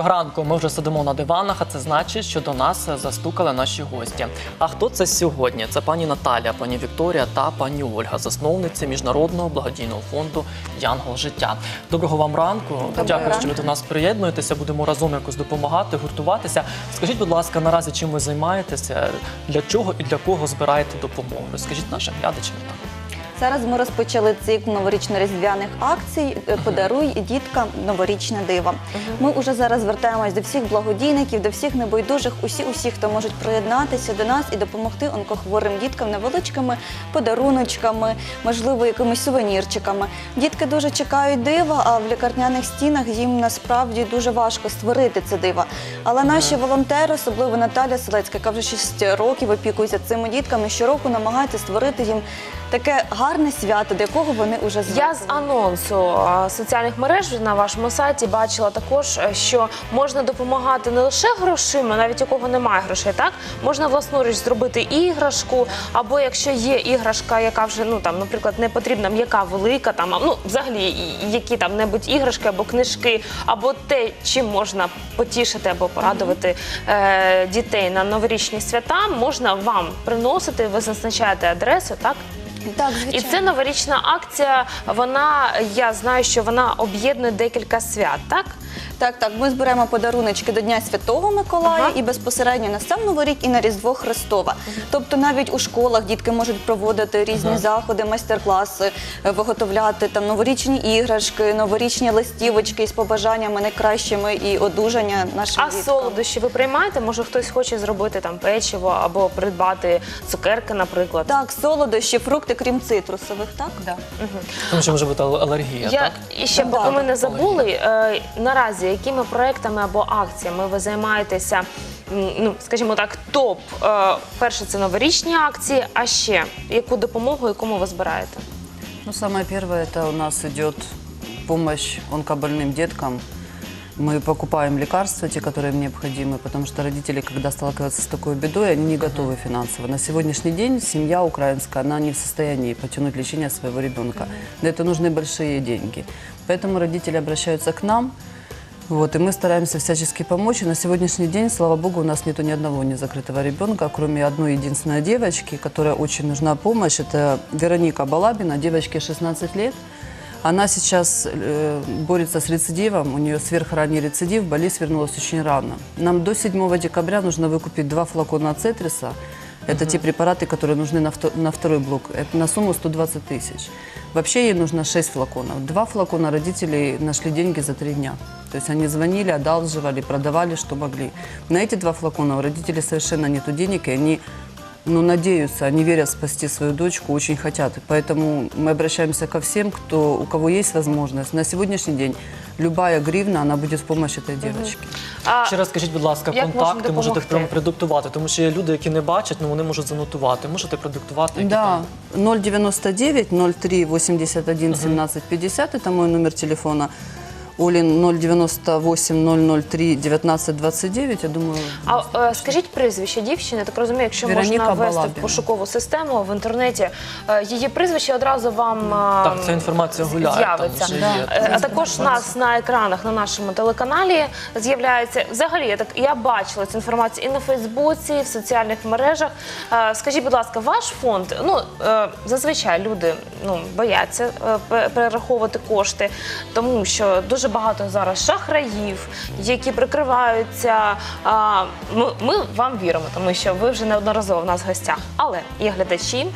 Доброго ранку. Ми вже сидимо на диванах, а це значить, що до нас застукали наші гості. А хто це сьогодні? Це пані Наталя, пані Вікторія та пані Ольга, засновниці міжнародного благодійного фонду Янгол життя. Доброго вам ранку. Дякую, ранку. що ви до нас приєднуєтеся. Будемо разом якось допомагати, гуртуватися. Скажіть, будь ласка, наразі чим ви займаєтеся? Для чого і для кого збираєте допомогу? Розкажіть нашим глядачам. Зараз ми розпочали цикл новорічно-різдвяних акцій е, Подаруй діткам новорічне диво. Ми вже зараз звертаємось до всіх благодійників, до всіх небайдужих, усі, усі, хто можуть приєднатися до нас і допомогти онкохворим діткам невеличкими подаруночками, можливо, якимись сувенірчиками. Дітки дуже чекають дива, а в лікарняних стінах їм насправді дуже важко створити це диво. Але наші волонтери, особливо Наталя Селецька, яка вже 6 років опікується цими дітками, щороку намагається створити їм таке гарне свято, до якого вони вже звикли. Я з анонсу а, соціальних мереж на вашому сайті бачила також, е, що можна допомагати не лише грошима, навіть у кого немає грошей, так можна власноруч зробити іграшку, або якщо є іграшка, яка вже ну там, наприклад, не потрібна, м'яка велика, там ну взагалі які там небудь іграшки або книжки, або те, чим можна потішити або порадувати е, дітей на новорічні свята, можна вам приносити. Ви зазначаєте адресу, так? Так, І це новорічна акція. Вона я знаю, що вона об'єднує декілька свят, так? Так, так. Ми зберемо подаруночки до Дня Святого Миколая Ага. і безпосередньо на сам Новий рік і на Різдво Христова. Тобто навіть у школах дітки можуть проводити різні заходи, майстер-класи, е, виготовляти там новорічні іграшки, новорічні листівочки з побажаннями найкращими і одужання нашим А діткам. солодощі ви приймаєте? Може, хтось хоче зробити там печиво або придбати цукерки, наприклад. Так, солодощі, фрукти, крім цитрусових, так? Да. Тому що може бути ал- алергія, Я так? і ще Так. поки ми не забули е, наразі, якими проектами або акціями ви займаєтеся? м, Ну, скажімо так, топ. Е, перше це новорічні акції. А ще яку допомогу, якому ви збираєте? Ну, самое первое, это у нас идет помощь онкобольным деткам. Мы покупаем лекарства, те, которые им необходимы, потому что родители, когда сталкиваются с такой бедой, они не готовы финансово. На сегодняшний день семья украинская, она не в состоянии потянуть лечение своего ребенка. На это нужны большие деньги. Поэтому родители обращаются к нам, вот, и мы стараемся всячески помочь. И на сегодняшний день, слава богу, у нас нету ни одного незакрытого ребенка, кроме одной единственной девочки, которая очень нужна помощь. Это Вероника Балабина, девочке 16 лет. Она сейчас э, борется с рецидивом, у нее сверхранний рецидив, болезнь вернулась очень рано. Нам до 7 декабря нужно выкупить два флакона цетриса. Это те препараты, которые нужны на, вто- на второй блок. Это на сумму 120 тысяч. Вообще ей нужно 6 флаконов. Два флакона родители нашли деньги за три дня. То есть они звонили, одалживали, продавали, что могли. На эти два флакона у родителей совершенно нету денег, и они ну, надеются, они верят спасти свою дочку, очень хотят. Поэтому мы обращаемся ко всем, кто, у кого есть возможность. На сегодняшний день любая гривна, вона буде в помощь этой девочке. А, Ще раз скажіть, будь ласка, Як можна контакти можете допомогти? прямо продиктувати, тому що є люди, які не бачать, ну вони можуть занотувати. Можете продиктувати? які Да, там? 099 03 81 17 50, это мой номер телефона. Олин 098 003 19 29, я думаю... А е, скажіть прізвище дівчини, так розумію, якщо Вероніка можна ввести в Балабіна. пошукову систему в інтернеті, е, її прізвище одразу вам е, Так, ця інформація гуляє. з'явиться. Там вже є. Е, А також нас на екранах на нашому телеканалі з'являється. Взагалі, я так я бачила цю інформацію і на Фейсбуці, і в соціальних мережах. Е, Скажіть, будь ласка, ваш фонд, ну е, зазвичай люди ну бояться е, пе- перераховувати кошти, тому що дуже багато зараз шахраїв, які прикриваються. А, Ми, ми вам віримо, тому що ви вже неодноразово в нас в гостях. Але є глядачі,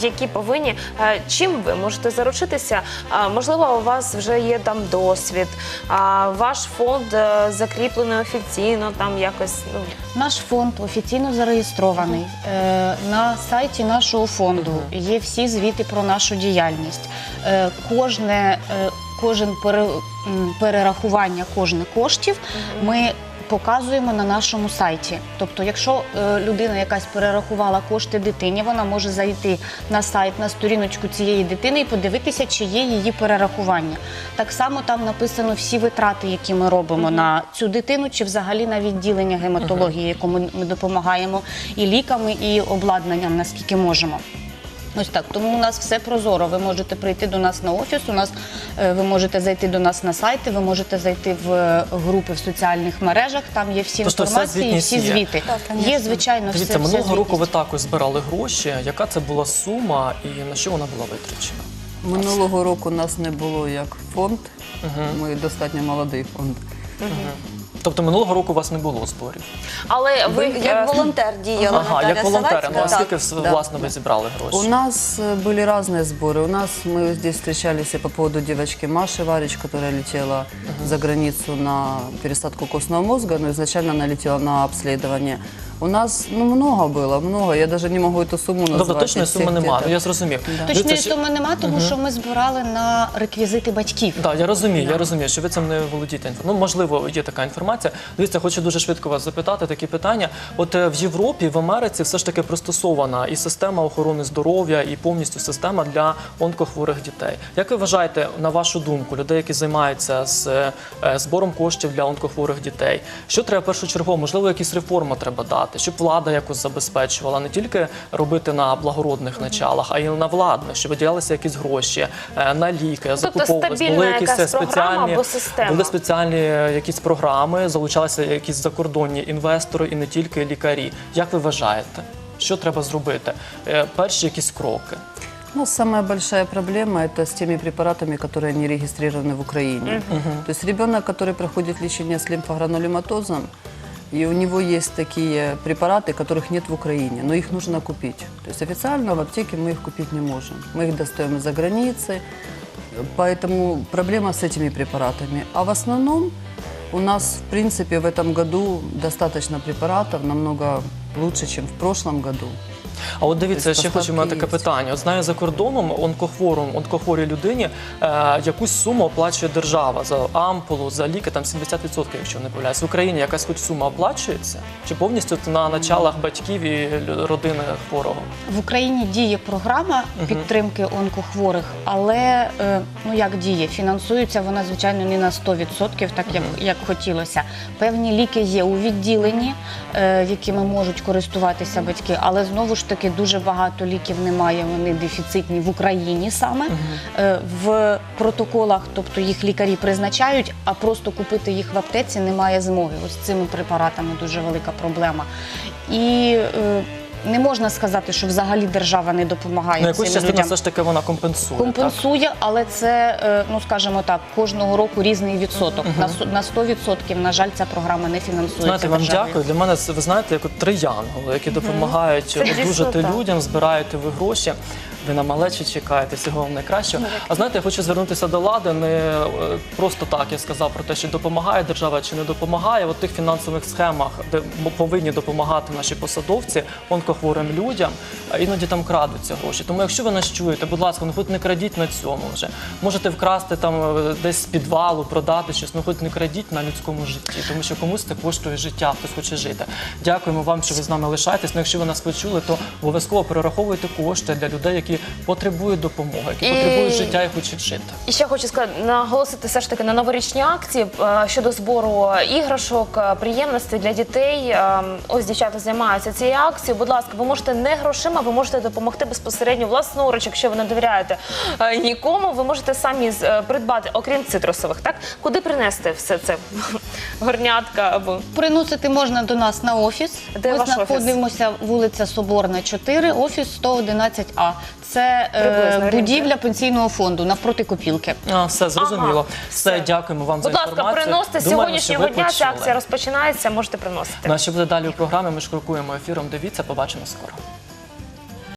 які повинні е, чим ви можете заручитися. А, Можливо, у вас вже є там досвід, а ваш фонд е, закріплений офіційно, там якось ну Наш фонд офіційно зареєстрований. Е, На сайті нашого фонду є всі звіти про нашу діяльність. Е, Кожне, е, кожен пере- м, перерахування кожних коштів ми показуємо на нашому сайті. Тобто, якщо е, людина якась перерахувала кошти дитині, вона може зайти на сайт, на сторіночку цієї дитини і подивитися, чи є її перерахування. Так само там написано всі витрати, які ми робимо на цю дитину, чи взагалі на відділення гематології, якому ми допомагаємо і ліками, і обладнанням, наскільки можемо. Ось так. Тому у нас все прозоро. Ви можете прийти до нас на офіс. У нас е, ви можете зайти до нас на сайти, ви можете зайти в е, групи в соціальних мережах. Там є всі Тобто вся інформації, звітність всі є? звіти. Так, є, звичайно, все, Дивіться, вся минулого року ви також збирали гроші. Яка це була сума і на що вона була витрачена? Минулого року нас не було як фонд. Ми достатньо молодий фонд. Тобто минулого року у вас не було зборів. Але ви Як е, волонтер діяла Ага, Наталя як волонтери. Ну, а Савацька. скільки Так. вс- да. власне ви зібрали гроші? У нас э, были разные сборы. У нас мы здесь встречались и по поводу девочки Маши Варич, которая летела за границу на пересадку костного мозга, но изначально она летела на обследование. У нас ну, много было, много. Я даже не могу эту сумму назвать. Тобто точної суми немає. Ну, я зрозумів. Точної Дивіться, суми нема, тому що ми збирали на реквізити батьків. Так, я розумію, я розумію, що ви цим не володієте. Ну, можливо, є така інформація. Дивіться, хочу дуже швидко вас запитати такі питання. От е, в Європі, в Америці все ж таки пристосована і система охорони здоров'я, і повністю система для онкохворих дітей. Як ви вважаєте, на вашу думку, людей, які займаються з е, збором коштів для онкохворих дітей, що треба першочергово? Можливо, якісь реформи треба дати, щоб влада якось забезпечувала не тільки робити на благородних началах, а й на владних, щоб виділялися якісь гроші е, на ліки, закуповувалися. стабільна Були якісь якась програма спеціальні або система? були спеціальні е, якісь програми, залучалися якісь закордонні інвестори і не тільки лікарі. Як ви вважаєте, що треба зробити? Е, Перші якісь кроки. Ну, самая большая проблема это с теми препаратами, которые не регистрированы в Украине. То есть ребенок, который проходит лечение с лимфогранулематозом, и у него есть такие препараты, которых нет в Украине, но их нужно купить. То есть официально в аптеке мы их купить не можем. Мы их достаем из-за границы, поэтому проблема с этими препаратами. А в основном у нас, в принципе, в этом году достаточно препаратов, намного лучше, чем в прошлом году. А от дивіться, Тобто ще хочу мати таке питання. От знаю за кордоном онкохворому, онкохворій людині е, якусь суму оплачує держава за ампулу, за ліки, там 70%, якщо не помиляюсь. В Україні якась хоч сума оплачується? Чи повністю на началах батьків і родини хворого? В Україні діє програма підтримки онкохворих, але е, ну як діє, фінансується вона звичайно не на 100%, так як, як хотілося. Певні ліки є у відділенні, е, якими можуть користуватися батьки, але знову ж таки дуже багато ліків немає. Вони дефіцитні в Україні саме Е, в протоколах, тобто їх лікарі призначають, а просто купити їх в аптеці немає змоги. Ось з цими препаратами дуже велика проблема. І е, не можна сказати, що взагалі держава не допомагає Ну, якусь цим частину людям. все ж таки вона компенсує. так? Компенсує, але це, е, ну скажімо так, кожного року різний відсоток. На сто- На 100%, на жаль, ця програма не фінансується. Знаєте, вам державою. дякую. Для мене це, ви знаєте, як от три янголи, які допомагають Це дійсно одужати людям, збираєте ви гроші. Ви на малечі чекаєте, всього вам найкращого. А знаєте, я хочу звернутися до влади. Не е, просто так я сказав про те, що допомагає держава чи не допомагає. От тих фінансових схемах, де повинні допомагати наші посадовці онкохворим людям, а іноді там крадуться гроші. Тому якщо ви нас чуєте, будь ласка, ну хоч не крадіть на цьому вже. Можете вкрасти там е, десь з підвалу, продати щось, ну хоч не крадіть на людському житті, тому що комусь це коштує життя, хтось хоче жити. Дякуємо вам, що ви з нами лишаєтесь. Ну, якщо ви нас почули, то обов'язково перераховуйте кошти для людей, які потребують допомоги, які потребують життя і хочуть жити. І ще хочу сказати, наголосити все ж таки на новорічні акції е, щодо збору іграшок, е, приємностей для дітей. Е, Ось дівчата займаються цією акцією. Будь ласка, ви можете не грошима, ви можете допомогти безпосередньо власноруч, якщо ви не довіряєте нікому. Ви можете самі придбати, окрім цитрусових, так куди принести все це горнятка або Приносити можна до нас на офіс. Де Ми ваш офіс? знаходимося вулиця Соборна, 4, офіс 111А. Це е, Приблизно будівля пенсійного фонду навпроти копілки. А, все зрозуміло. Ага, все, все. дякуємо вам за будь ласка, інформацію. приносите з Думаємо, сьогоднішнього ви дня. Ця почули. акція розпочинається. Можете приносити. Ну, а що буде далі у програмі? Ми ж крокуємо ефіром. Дивіться, побачимо скоро.